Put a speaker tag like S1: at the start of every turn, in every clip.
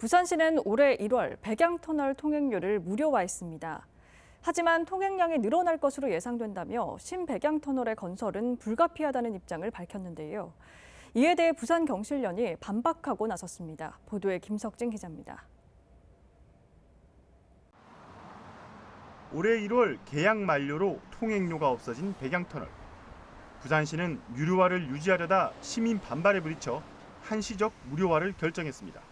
S1: 부산시는 올해 1월 백양터널 통행료를 무료화했습니다. 하지만 통행량이 늘어날 것으로 예상된다며 신백양터널의 건설은 불가피하다는 입장을 밝혔는데요. 이에 대해 부산경실련이 반박하고 나섰습니다. 보도에 김석진 기자입니다.
S2: 올해 1월 계약 만료로 통행료가 없어진 백양터널. 부산시는 유료화를 유지하려다 시민 반발에 부딪혀 한시적 무료화를 결정했습니다.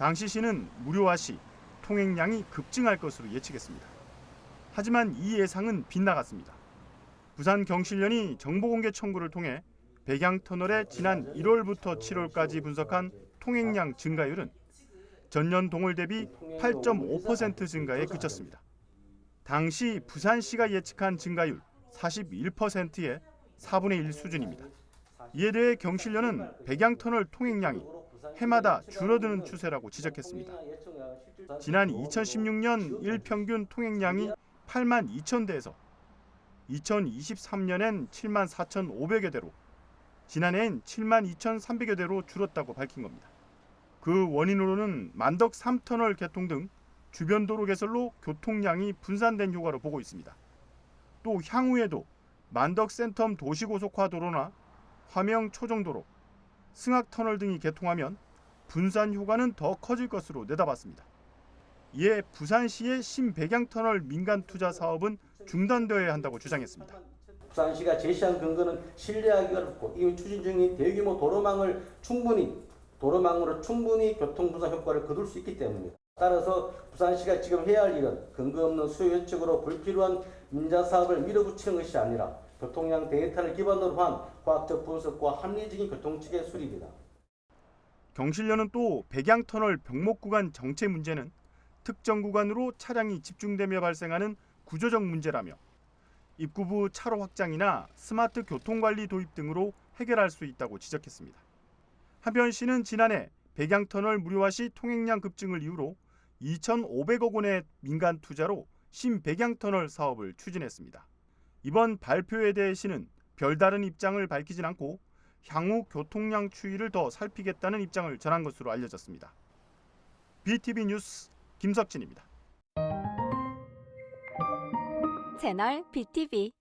S2: 당시 시는 무료화 시 통행량이 급증할 것으로 예측했습니다. 하지만 이 예상은 빗나갔습니다. 부산 경실련이 정보공개 청구를 통해 백양터널의 지난 1월부터 7월까지 분석한 통행량 증가율은 전년 동월 대비 8.5% 증가에 그쳤습니다. 당시 부산시가 예측한 증가율 41%의 4분의 1 수준입니다. 이에 대해 경실련은 백양터널 통행량이 해마다 줄어드는 추세라고 지적했습니다. 지난 2016년 일평균 통행량이 8만 2천 대에서 2023년엔 7만 4,500여 대로 지난해엔 7만 2,300여 대로 줄었다고 밝힌 겁니다. 그 원인으로는 만덕 3터널 개통 등 주변 도로 개설로 교통량이 분산된 효과로 보고 있습니다. 또 향후에도 만덕 센텀 도시고속화 도로나 화명 초정도로, 승악 터널 등이 개통하면 분산 효과는 더 커질 것으로 내다봤습니다. 이에 부산시의 신백양 터널 민간 투자 사업은 중단되어야 한다고 주장했습니다.
S3: 부산시가 제시한 근거는 신뢰하기가 어렵고 이미 추진 중인 대규모 도로망을 충분히 도로망으로 충분히 교통 분산 효과를 거둘 수 있기 때문입니다. 따라서 부산시가 지금 해야 할 일은 근거 없는 수요 예측으로 불필요한 민자 사업을 밀어붙이는 것이 아니라 교통량 데이터를 기반으로 한 과학적 분석과 합리적인 교통체계 수립이다.
S2: 경실련은 또 백양 터널 병목 구간 정체 문제는 특정 구간으로 차량이 집중되며 발생하는 구조적 문제라며 입구부 차로 확장이나 스마트 교통관리 도입 등으로 해결할 수 있다고 지적했습니다. 하변시는 지난해 백양터널 무료화 시 통행량 급증을 이유로 2,500억 원의 민간 투자로 신백양터널 사업을 추진했습니다. 이번 발표에 대해 시는 별다른 입장을 밝히진 않고 향후 교통량 추이를 더 살피겠다는 입장을 전한 것으로 알려졌습니다. BTV 뉴스 김석진입니다.
S4: 채널 BTV